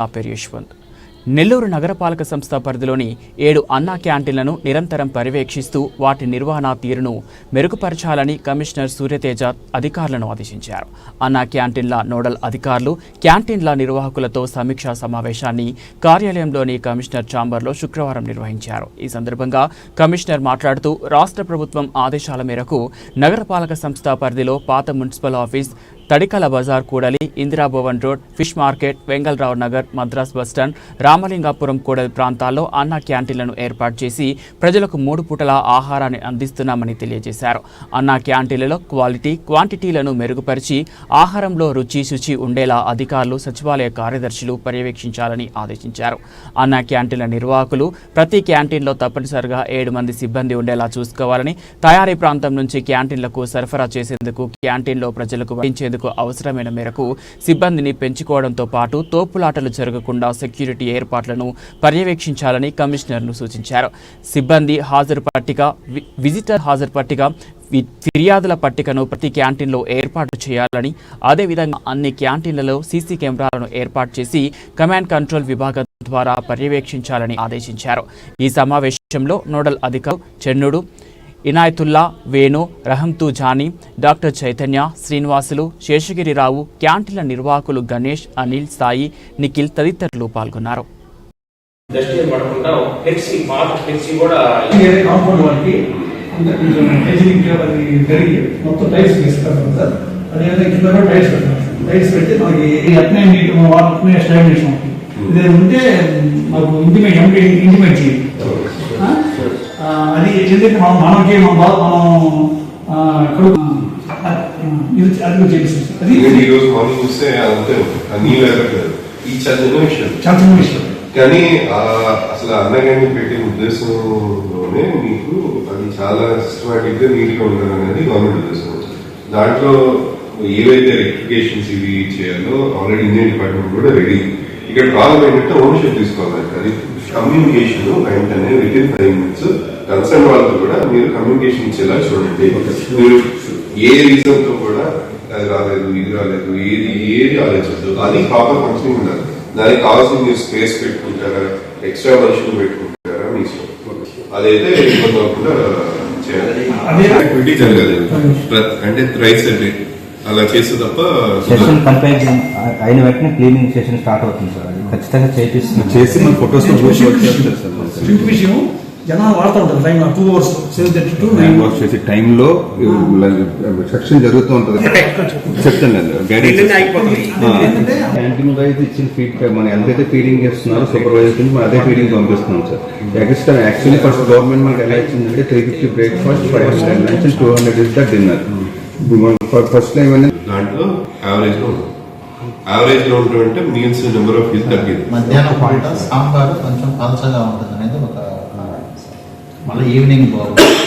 ఆ పేరు యశ్వంత్ నెల్లూరు నగరపాలక సంస్థ పరిధిలోని ఏడు అన్నా క్యాంటీన్లను నిరంతరం పర్యవేక్షిస్తూ వాటి నిర్వహణ తీరును మెరుగుపరచాలని కమిషనర్ సూర్యతేజ అధికారులను ఆదేశించారు. అన్నా క్యాంటీన్ల నోడల్ అధికారులు క్యాంటీన్ల నిర్వాహకులతో సమీక్షా సమావేశాన్ని కార్యాలయంలోని కమిషనర్ ఛాంబర్లో శుక్రవారం నిర్వహించారు. ఈ సందర్భంగా కమిషనర్ మాట్లాడుతూ రాష్ట్ర ప్రభుత్వం ఆదేశాల మేరకు నగరపాలక సంస్థ పరిధిలో పాత మున్సిపల్ ఆఫీస్ తడికల బజార్ కూడలి Indirabhavan road fish market Vengalarao Nagar Madras bus stand Ramalingapuram కూడలి ప్రాంతాల్లో అన్న క్యాంటీన్లను ఏర్పాటు చేసి ప్రజలకు మూడు పూటల ఆహారాన్ని అందిస్తున్నామని తెలియజేశారు. అన్న క్యాంటీన్లలో క్వాలిటీ క్వాంటిటీలను మెరుగుపరిచి ఆహారంలో రుచి శుచి ఉండేలా అధికారులు సచివాలయ కార్యదర్శులు పర్యవేక్షించాలని ఆదేశించారు. అన్న క్యాంటీన్ల నిర్వాహకులు ప్రతి క్యాంటీన్లో తప్పనిసరిగా ఏడు మంది సిబ్బంది ఉండేలా చూసుకోవాలని తయారీ ప్రాంతం నుంచి క్యాంటీన్లకు సరఫరా చేసేందుకు క్యాంటీన్లో ప్రజలకు వహించేందుకు చేసేందుకు అవసరమైన మేరకు సిబ్బందిని పెంచుకోవడంతో పాటు తోపులాటలు జరగకుండా సెక్యూరిటీ ఏర్పాట్లను పర్యవేక్షించాలని కమిషనర్ను సూచించారు. సిబ్బంది హాజరు పట్టిక విజిటర్ హాజరు పట్టిక ఫిర్యాదుల పట్టికను ప్రతి క్యాంటీన్లో ఏర్పాటు చేయాలని అదేవిధంగా అన్ని క్యాంటీన్లలో సీసీ కెమెరాలను ఏర్పాటు చేసి కమాండ్ కంట్రోల్ విభాగం ద్వారా పర్యవేక్షించాలని ఆదేశించారు. ఈ సమావేశంలో నోడల్ అధికారులు చెన్నుడు ఇనాయతుల్లా వేణు రహంతు జానీ డాక్టర్ చైతన్య శ్రీనివాసులు శేషగిరిరావు క్యాంటీన్ల నిర్వాహకులు గణేష్ అనిల్ సాయి నిఖిల్ తదితరులు పాల్గొన్నారు. ఇది ఉంటే మాకు ఇంటిమేట్ చేయండి అది ఎందుకంటే మనం మనకి మన బాధ మనం ఇది అది కూడా చూస్తే అంతే ఈ విషయం. విషయం. కానీ అసలు అన్నగారిని పెట్టే ఉద్దేశంలోనే మీకు అది చాలా సిస్టమాటిక్గా నీట్గా ఉండడం అనేది గవర్నమెంట్ ఉద్దేశం. దాంట్లో ఏవైతే రెక్టిఫికేషన్స్ ఇవి చేయాలో ఆల్రెడీ ఇండియన్ డిపార్ట్మెంట్ కూడా రెడీ. ఇక్కడ ప్రాబ్లం ఏంటంటే ఓనర్షిప్ తీసుకోవాలి. అది కమ్యూనికేషన్ వెంటనే within five minutes. Concern వాళ్ళతో కూడా మీరు కమ్యూనికేషన్ ఇచ్చేలా చూడండి. మీరు ఏ రీజన్తో కూడా అది రాలేదు ఇది రాలేదు ఏది ఏది ఆలోచించదు అది ప్రాపర్ ఫంక్షనింగ్ ఉండాలి. దానికి కావాల్సిన మీరు స్పేస్ పెట్టుకుంటారా? ఎక్స్ట్రా మనుషులు పెట్టుకుంటారా? మీ ఇష్టం. అదైతే ఇబ్బంది అవ్వకుండా చేయాలి. అంటే రైస్ అంటే అలా చేస్తే తప్ప సెషన్ కంపేర్ అయిన వెంటనే క్లీనింగ్ సెషన్ స్టార్ట్ అవుతుంది సార్. అది ఖచ్చితంగా చేపిస్తున్నాం చేసి మన ఫొటోస్ విషయం జనాలు వాడుతూ ఉంటారు? Time two hours to nine work చేసే టైంలో సెక్షన్ జరుగుతూ ఉంటుంది. చెప్తాను క్యాంటీన్ వైజ్ ఇచ్చిన ఫీడ్బ్యాక్ మనం ఎంతైతే ఫీడింగ్ చేస్తున్నారో సూపర్వైజర్ నుంచి మనం అదే ఫీడింగ్ పంపిస్తున్నాం sir. Extra actually first government మనకి ఎలా ఇచ్చిందంటే three fifty breakfast five hundred lunch two hundred is the dinner first time అనేది దాంట్లో యావరేజ్లో ఉంటుంది. యావరేజ్లో ఉంటుందంటే మీల్స్ నెంబర్ ఆఫ్ ఫీజ్ తగ్గింది మధ్యాహ్నం పూట సాంబార్ కొంచెం పలచగా ఉంటుంది అనేది ఒక మళ్ళీ ఈవినింగ్ బాగుంటుంది